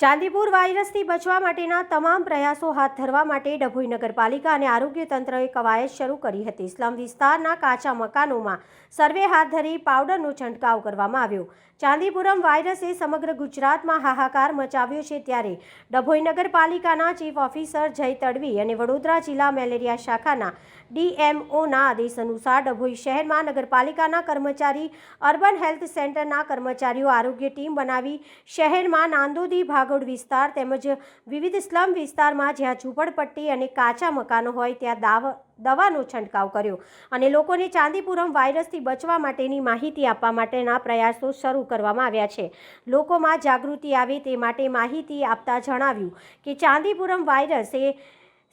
ચાંદીપુર વાયરસથી બચવા માટેના તમામ પ્રયાસો હાથ ધરવા માટે ડભોઈ નગરપાલિકા અને આરોગ્ય તંત્રએ કવાયત શરૂ કરી હતી. સ્લમ વિસ્તારના કાચા મકાનોમાં સર્વે હાથ ધરી પાવડરનો છંટકાવ કરવામાં આવ્યો. ચાંદીપુરમ વાયરસે સમગ્ર ગુજરાતમાં હાહાકાર મચાવ્યો છે ત્યારે ડભોઈ નગરપાલિકાના ચીફ ઓફિસર જય તડવી અને વડોદરા જિલ્લા મેલેરિયા શાખાના ડીએમઓના આદેશ અનુસાર ડભોઈ શહેરમાં નગરપાલિકાના કર્મચારી અર્બન હેલ્થ સેન્ટરના કર્મચારીઓ આરોગ્ય ટીમ બનાવી શહેરમાં નાંદોદી ભાગોળ વિસ્તાર તેમજ વિવિધ સ્લમ વિસ્તારમાં જ્યાં ઝૂંપડપટ્ટી અને કાચા મકાનો હોય ત્યાં દાવ, દવાનો છંટકાવ કર્યો અને લોકોને ચાંદીપુરમ વાયરસથી બચવા માટેની માહિતી આપવા માટેના પ્રયાસો શરૂ કરવામાં આવ્યા છે. લોકોમાં જાગૃતિ આવે તે માટે માહિતી આપતા જણાવ્યું કે ચાંદીપુરમ વાયરસ એ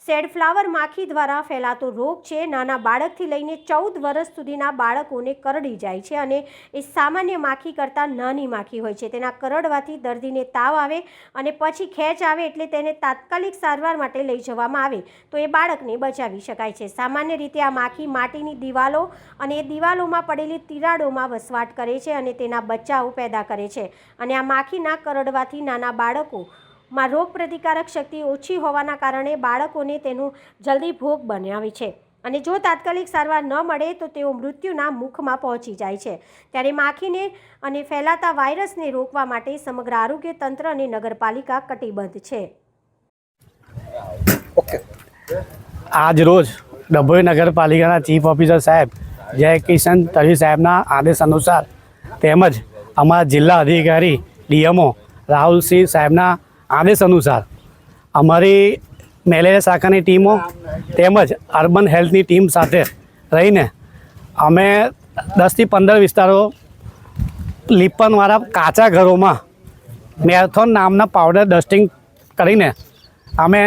સેડફ્લાવર માખી દ્વારા ફેલાતો રોગ છે. નાના બાળકથી લઈને ચૌદ વર્ષ સુધીના બાળકોને કરડી જાય છે અને એ સામાન્ય માખી કરતાં નાની માખી હોય છે. તેના કરડવાથી દર્દીને તાવ આવે અને પછી ખેંચ આવે એટલે તેને તાત્કાલિક સારવાર માટે લઈ જવામાં આવે તો એ બાળકને બચાવી શકાય છે. સામાન્ય રીતે આ માખી માટીની દિવાલો અને એ દિવાલોમાં પડેલી તિરાડોમાં વસવાટ કરે છે અને તેના બચ્ચાઓ પેદા કરે છે અને આ માખીના કરડવાથી નાના બાળકો માં રોગ પ્રતિકારક શક્તિ ઓછી હોવાના કારણે બાળકોને તેનું જલ્દી ભોગ બનાવે છે. અને જો તાત્કાલિક સારવાર ન મળે તો તેઓ મૃત્યુના મુખમાં પહોંચી જાય છે. ત્યારે માખીને અને ફેલાતા વાયરસને રોકવા માટે સમગ્ર આરોગ્ય તંત્ર અને નગરપાલિકા કટિબદ્ધ છે. આજ રોજ ડભોઈ નગરપાલિકાના ચીફ ઓફિસર સાહેબ જય કિશન તરી સાહેબના આદેશ અનુસાર તેમજ અમારા જિલ્લા અધિકારી ડીએમઓ રાહુલસિંહ સાહેબના આદેશ અનુસાર અમારી મેલેરિયા શાખાની ટીમો તેમજ અર્બન હેલ્થની ટીમ સાથે રહીને અમે દસથી પંદર વિસ્તારો લીપનવાળા કાચા ઘરોમાં મેરેથોન નામના પાવડર ડસ્ટિંગ કરીને અમે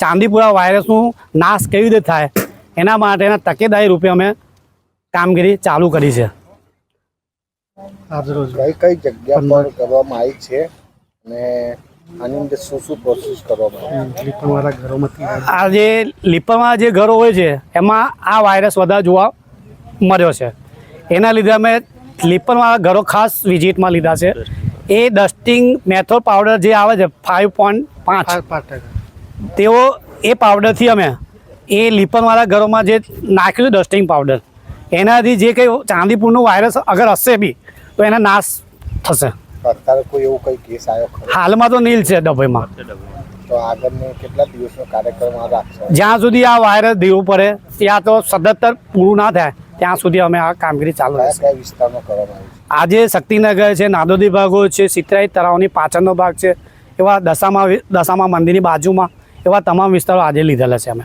ચાંદીપુરા વાયરસનું નાશ કેવી રીતે થાય એના માટેના તકેદારી રૂપે અમે કામગીરી ચાલુ કરી છે. કઈ જગ્યા પર કરવામાં આવી છે? અને આની અંદર શું શું પ્રોસેસ કરવામાં ઘરોમાંથી આ જે લીપણમાં જે ઘરો હોય છે એમાં આ વાયરસ વધારે જોવા મળ્યો છે. એના લીધે અમે લીપણવાળા ઘરો ખાસ વિઝિટમાં લીધા છે. એ ડસ્ટિંગ મેથોડ પાવડર જે આવે છે ફાઇવ પોઈન્ટ પાંચ. તેઓ એ પાવડરથી અમે એ લીપનવાળા ઘરોમાં જે નાખ્યું છે ડસ્ટિંગ પાવડર એનાથી જે કંઈ ચાંદીપુરનો વાયરસ અગર હશે બી તો એના નાશ થશે. અત્યારે કોઈ એવું કઈ કેસ આવ્યો હાલમાં તો નીલ છે ડભોઈમાં. તો આગળનો કેટલા દિવસનો કાર્યક્રમ આ રાખશો? જ્યાં સુધી આ વાયરસ દેવું પડે ત્યાં તો સદંતર પૂરું ના થાય ત્યાં સુધી અમે આ કામગીરી ચાલુ રહેશે. કયા વિસ્તારમાં કરવામાં આવી આજે શક્તિનગર છે નાદોદી ભાગો છે સિતરાઈ તળાવની પાછળનો ભાગ છે એવા દશામાં દશામાં મંદિરની બાજુમાં એવા તમામ વિસ્તારો આજે લીધેલા છે અમે.